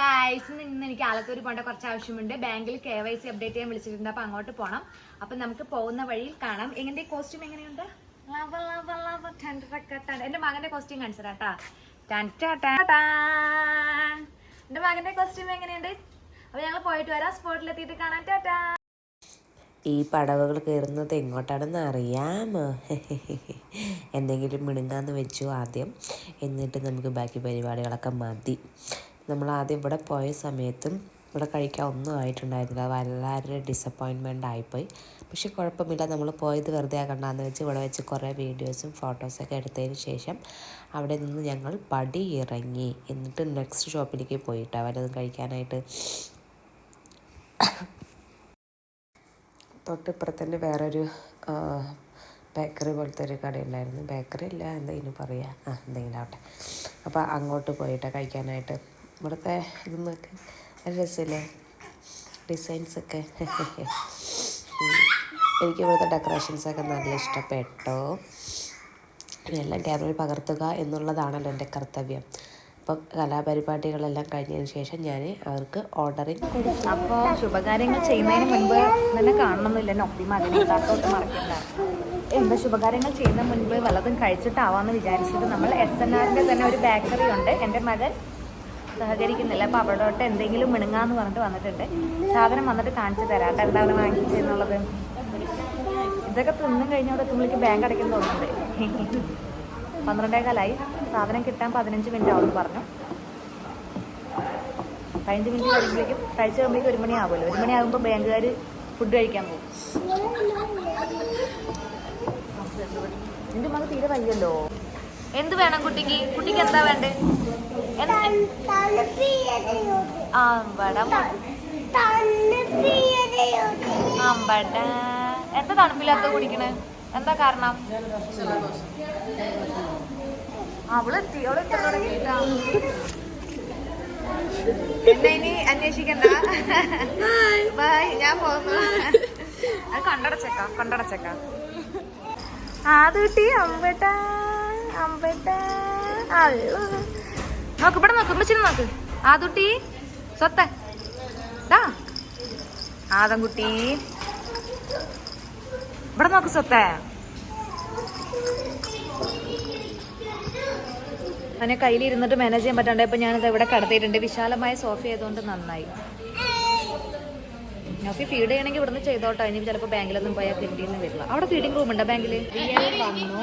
Guys ഇന്ന് എനിക്ക് ആലത്തൂർ പോകേണ്ട കുറച്ച് ആവശ്യമുണ്ട്. ബാങ്കിൽ കെ വൈ സി അപ്ഡേറ്റ് ചെയ്യാൻ വിളിച്ചിട്ടുണ്ട്. അപ്പൊ അങ്ങോട്ട് പോകണം അപ്പൊ നമുക്ക് പോകുന്ന വഴിയിൽ കാണാം. എങ്ങനെ കോസ്റ്റ്യൂം എങ്ങനെയുണ്ട്. എന്റെ മകന്റെ കോസ്റ്റ്യൂം കാണിച്ചതാട്ടാ എന്റെ മകന്റെ കോസ്റ്റ്യൂം എങ്ങനെയുണ്ട്? അപ്പൊ ഞങ്ങൾ പോയിട്ട് വരാം. സ്പോട്ടിലെത്തിയിട്ട് കാണാം. ടാറ്റാ ഈ പടവുകൾ കയറുന്നത് എങ്ങോട്ടാണെന്ന് അറിയാമോ എന്തെങ്കിലും മിണുങ്ങാന്ന് വെച്ചു ആദ്യം. എന്നിട്ട് നമുക്ക് ബാക്കി പരിപാടികളൊക്കെ മതി. നമ്മൾ ആദ്യം ഇവിടെ പോയ സമയത്തും ഇവിടെ കഴിക്കാൻ ഒന്നും ആയിട്ടുണ്ടായിരുന്നില്ല. വളരെ ഡിസപ്പോയിൻമെന്റ് ആയിപ്പോയി. പക്ഷെ കുഴപ്പമില്ല. നമ്മൾ പോയത് വെറുതെ കണ്ടാന്ന് വെച്ച് ഇവിടെ വെച്ച് കുറേ വീഡിയോസും ഫോട്ടോസൊക്കെ എടുത്തതിന് ശേഷം അവിടെ നിന്ന് ഞങ്ങൾ പടി ഇറങ്ങി. എന്നിട്ട് നെക്സ്റ്റ് ഷോപ്പിലേക്ക് പോയിട്ട് അവരത് കഴിക്കാനായിട്ട് തൊട്ടിപ്പുറത്തന്നെ വേറൊരു ബേക്കറി പോലത്തെ ഒരു കടയുണ്ടായിരുന്നു. ബേക്കറി ഇല്ല എന്തെങ്കിലും പറയുക ആ എന്തെങ്കിലും ആവട്ടെ. അപ്പോൾ അങ്ങോട്ട് പോയിട്ട് കഴിക്കാനായിട്ട് ഇവിടുത്തെ ഇതൊന്നൊക്കെ. രസമില്ലേ ഡിസൈൻസൊക്കെ എനിക്ക് ഇവിടുത്തെ ഡെക്കറേഷൻസൊക്കെ നല്ല ഇഷ്ടപ്പെട്ടു. എല്ലാം ക്യാമറയിൽ പകർത്തുക എന്നുള്ളതാണല്ലോ എന്റെ കർത്തവ്യം. അപ്പോൾ കലാപരിപാടികളെല്ലാം കഴിഞ്ഞതിന് ശേഷം ഞാൻ അവർക്ക് ഓർഡറിങ് കൊടുക്കും അപ്പോൾ ശുഭകാര്യങ്ങൾ ചെയ്യുന്നതിന് മുൻപ് തന്നെ കാണണമെന്നില്ല. നൊപ്പി മകനെ താത്തോട്ട് മറക്കണ്ട. എന്താ ശുഭകാര്യങ്ങൾ ചെയ്യുന്ന മുൻപ് വല്ലതും കഴിച്ചിട്ടാവാന്ന് വിചാരിച്ചിട്ട് നമ്മൾ എസ് എൻ ആറിന്റെ തന്നെ ഒരു ബേക്കറി ഉണ്ട്. എന്റെ മകൻ സഹകരിക്കുന്നില്ല. അപ്പൊ അവിടോട്ട് എന്തെങ്കിലും മിണുങ്ങാന്ന് പറഞ്ഞിട്ട് വന്നിട്ടുണ്ട്. സാധനം വന്നിട്ട് കാണിച്ചു തരാം കേട്ടോ. എന്താണ് വാങ്ങിച്ചെന്നുള്ളത് ഇതൊക്കെ തിന്നും കഴിഞ്ഞോടെ തുള്ളിക്ക് ബാങ്ക് അടയ്ക്കുന്ന തോന്നുന്നുണ്ട്. പന്ത്രണ്ടേകാലായി. സാധനം കിട്ടാൻ പതിനഞ്ച് മിനിറ്റ് ആവുമെന്ന് പറഞ്ഞു. പതിനഞ്ച് മിനിറ്റ് കഴിയുമ്പോഴേക്കും കഴിച്ച് കഴിയുമ്പോഴേക്കും ഒരു മണി ആവുമല്ലോ. ഒരു മണി ആകുമ്പോൾ ബാങ്കുകാർ ഫുഡ് കഴിക്കാൻ പോകും. നിന്റെ മകൾ തീരെ വയ്യല്ലോ. എന്ത് വേണം കുട്ടിക്ക്? കുട്ടിക്ക് എന്താ വേണ്ടേ? അമ്പട എന്താ തണുപ്പില്ലാത്ത കുടിക്കണേ? എന്താ കാരണം? അവളെത്തി അവളെത്തി തുടങ്ങിയിട്ടാ. എന്നെ ഇനി അന്വേഷിക്കണ്ട. ബൈ ഞാൻ പോകുന്നു അത് കണ്ടടച്ചേക്കാം കണ്ടടച്ചേക്കാം. അത് കിട്ടി അമ്പട്ട. നോക്ക് ഇവിടെ നോക്ക് ഉമ്മച്ചിന് നോക്ക്. ആതുട്ടി സ്വത്ത. ആദംകുട്ടി. ഇവിടെ നോക്ക് സ്വത്തെ. അവനെ കയ്യിലിരുന്നിട്ട് മാനേജ് ചെയ്യാൻ പറ്റാണ്ട് ഇപ്പൊ ഞാനിത് ഇവിടെ കടത്തിയിട്ടുണ്ട്. വിശാലമായ സോഫ ആയതുകൊണ്ട് നന്നായി. നോക്കി ഫീഡ് ചെയ്യണമെങ്കിൽ ഇവിടുന്ന് ചെയ്തോട്ടോ. ഇനി ചിലപ്പോൾ ബാങ്കിലൊന്നും പോയാൽ കിട്ടിയെന്ന് വരില്ല. അവിടെ ഫീഡിംഗ് റൂം ഉണ്ടോ ബാങ്കിൽ വന്നു.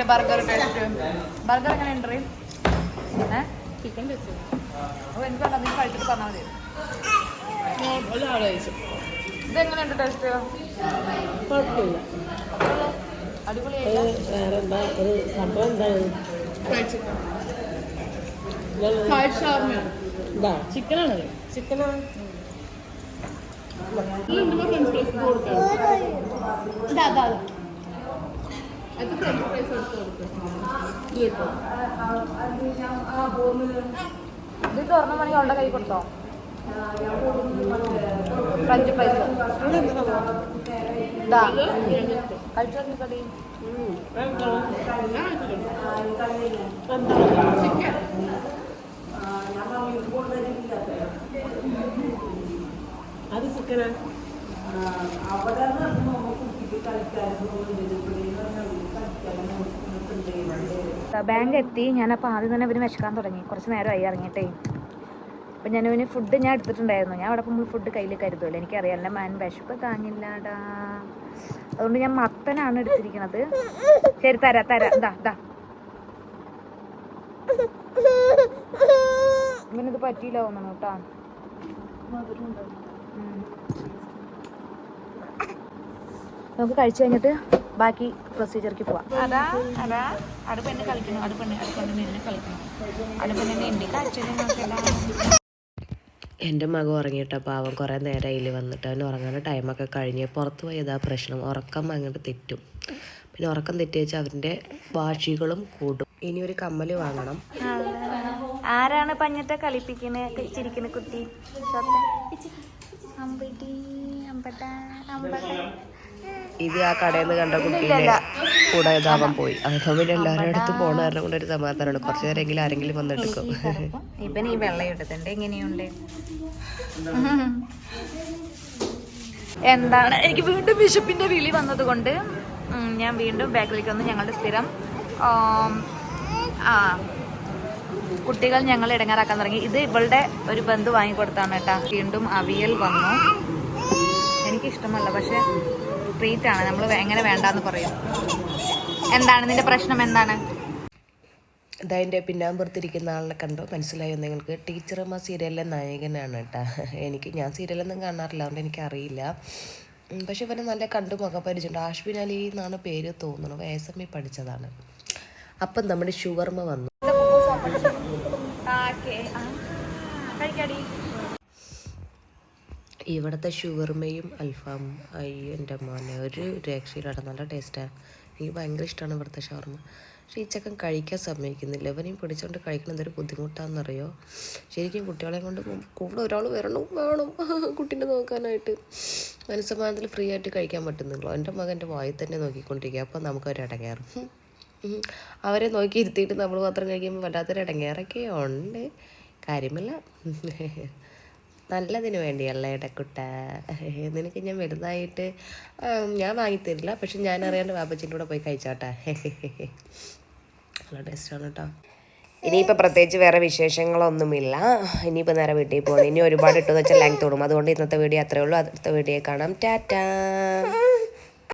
മയോനൈസ് ബർഗർ ബർഗർ എങ്ങനെ ഉണ്ട്? ചിക്കൻ എനിക്ക് വേണ്ട നീ കഴിച്ചിട്ട് പറഞ്ഞാൽ മതി. ഇതെങ്ങനെയുണ്ട് ടേസ്റ്റ് കുഴപ്പമില്ല. അടിപൊളിയായില്ല? വേറെ എന്താ ഒരു സംഭവം എന്താണ് ഇതാ. ചിക്കനാണ് ചിക്കനാണ് ഇത്. തുറന്ന മണി അവളുടെ കൈ കൊടുത്തോ? ഫ്രഞ്ച് ഫ്രൈസ് ഇതാ. കഴിച്ചു കടി അത് ചിക്കനാ? ബാങ്ക് എത്തി. ഞാനപ്പോൾ ആദ്യം തന്നെ ഇവന് വിശക്കാൻ തുടങ്ങി. കുറച്ച് നേരമായി ഇറങ്ങിയിട്ടേ. അപ്പം ഞാൻ ഇവന് ഫുഡ് ഞാൻ എടുത്തിട്ടുണ്ടായിരുന്നു. ഞാൻ അവിടെ പോകുമ്പോൾ ഫുഡ് കയ്യിൽ കരുതുമല്ലോ എനിക്കറിയാം. എന്റെ മാൻ വിശപ്പ് താങ്ങില്ലാടാ. അതുകൊണ്ട് ഞാൻ മത്തനാണ് എടുത്തിരിക്കുന്നത് ശരി തരാ തരാ. ഇതാ ഇതാ ഇവനത് പറ്റിയില്ല തോന്നണം കേട്ടോ. നമുക്ക് കഴിച്ചു കഴിഞ്ഞിട്ട് ബാക്കി പ്രൊസീജിയർക്ക് പോവാം. അതാ അതാ. അടുപ്പെന്നെ അടുപ്പെന്നെ എന്നെ കളിച്ചത് നോക്കണ്ട എന്റെ മകൻ ഉറങ്ങിയിട്ട് പാവം. കുറേ നേരം അതിൽ വന്നിട്ട്. അവൻ ഉറങ്ങാൻ ടൈമൊക്കെ കഴിഞ്ഞ് പുറത്ത് പോയതാ പ്രശ്നം. ഉറക്കം അങ്ങോട്ട് തെറ്റും. പിന്നെ ഉറക്കം തെറ്റി വെച്ചാൽ അവന്റെ വാശികളും കൂടും. ഇനി ഒരു കമ്മൽ വാങ്ങണം. ആരാണ് പഞ്ഞത്തെ കളിപ്പിക്കുന്നത് ചിരിക്കുന്ന കുട്ടി. അമ്പട്ടി അമ്പടി, അമ്പട്ട അമ്പട. ഇത് ആ കടയിൽ നിന്ന് കണ്ട കുട്ടീനെ കൂടെ ഇതാവാൻ പോയി. അപ്പം പിന്നെ എല്ലാവരുടെ അടുത്തും പോണ കാരണം കൊണ്ട് ഒരു സമാധാനമാണ് കുറച്ച് നേരമെങ്കിലും ആരെങ്കിലും വന്നെടുക്കും ഇപ്പം ഈ വെള്ളം എടുത്തിട്ടുണ്ട്. എങ്ങനെയുണ്ട്? എന്താണ്? എനിക്ക് വീണ്ടും ബിഷപ്പിന്റെ വിളി വന്നത് കൊണ്ട് ഞാൻ വീണ്ടും ബാക്കിലേക്ക് വന്ന്. ഞങ്ങളുടെ സ്ഥിരം ആ കുട്ടികൾ ഞങ്ങൾ ഇടങ്ങാറാക്കാൻ തുടങ്ങി. ഇത് ഇവളുടെ ഒരു ബന്ധു വാങ്ങിക്കൊടുത്താണ് കേട്ടാ. വീണ്ടും അവിയൽ വന്നു. എനിക്കിഷ്ടമല്ല. പക്ഷെ ട്രീറ്റ് ആണ്. നമ്മൾ എങ്ങനെ വേണ്ടാന്ന് പറയും. എന്താണ്? നിന്റെ പ്രശ്നം എന്താണ്? ഇതാ എന്റെ പിന്നാമ്പുറത്തിരിക്കുന്ന ആളിനെ കണ്ടോ. മനസ്സിലായോ നിങ്ങൾക്ക്? ടീച്ചറമ്മ സീരിയലിലെ നായകനാണ് കേട്ടോ. എനിക്ക് ഞാൻ സീരിയലൊന്നും കാണാറില്ല. അതുകൊണ്ട് എനിക്കറിയില്ല. പക്ഷെ ഇവനെ നല്ല കണ്ടു മുഖം പരിചയമുണ്ട്. ആഷ്ബിൻ അലി എന്നാണ് പേര് തോന്നുന്നു. വേസമ്മി പഠിച്ചതാണ്. അപ്പം നമ്മുടെ ഷുവർമ്മ വന്നു. ഇവിടുത്തെ ഷുവർമയും അൽഫാമും അയ്യോ എന്റെ മോനെ ഒരു രക്ഷയിലാണ് നല്ല ടേസ്റ്റാണ് എനിക്ക് ഭയങ്കര ഇഷ്ടമാണ് ഇവിടുത്തെ ഷവർമ. പക്ഷേ ഈ ചക്കൻ കഴിക്കാൻ സമ്മതിക്കുന്നില്ല. ഇവനെയും പിടിച്ചുകൊണ്ട് കഴിക്കണം എന്തൊരു ബുദ്ധിമുട്ടാണെന്നറിയോ ശരിക്കും കുട്ടികളെ കൊണ്ട് കൂടെ ഒരാൾ വരണം വേണം കുട്ടീനെ നോക്കാനായിട്ട്. മനസ്സമാനത്തിൽ ഫ്രീ ആയിട്ട് കഴിക്കാൻ പറ്റുന്നുള്ളൂ എന്റെ മകൻ എന്റെ വായിൽ തന്നെ നോക്കിക്കൊണ്ടിരിക്കുക അപ്പോൾ നമുക്കൊരു ഇടങ്ങേറും. അവരെ നോക്കി ഇരുത്തിയിട്ട് നമ്മൾ മാത്രം കഴിക്കുമ്പോൾ വല്ലാത്തൊരു ഇടങ്ങേറൊക്കെ ഉണ്ട്. കാര്യമില്ല. നല്ലതിന് വേണ്ടിയല്ല ഇടക്കുട്ട? നിനക്ക് ഞാൻ വലുതായിട്ട് ഞാൻ വാങ്ങിത്തരില്ല. പക്ഷെ ഞാൻ അറിയാണ്ട് വാപ്പച്ചിന്റെ കൂടെ പോയി കഴിച്ചോട്ടെ. നല്ല ടേസ്റ്റാണ് കേട്ടോ ഇനിയിപ്പോൾ പ്രത്യേകിച്ച് വേറെ വിശേഷങ്ങളൊന്നുമില്ല. ഇനിയിപ്പോൾ നേരെ വീട്ടിൽ പോകണം ഇനി ഒരുപാട് ഇട്ടെന്ന് വെച്ചാൽ ലെങ്ത് തോടും. അതുകൊണ്ട് ഇന്നത്തെ വീഡിയോ അത്രേ ഉള്ളൂ. അടുത്ത വീഡിയോ കാണാം. ടാറ്റാ.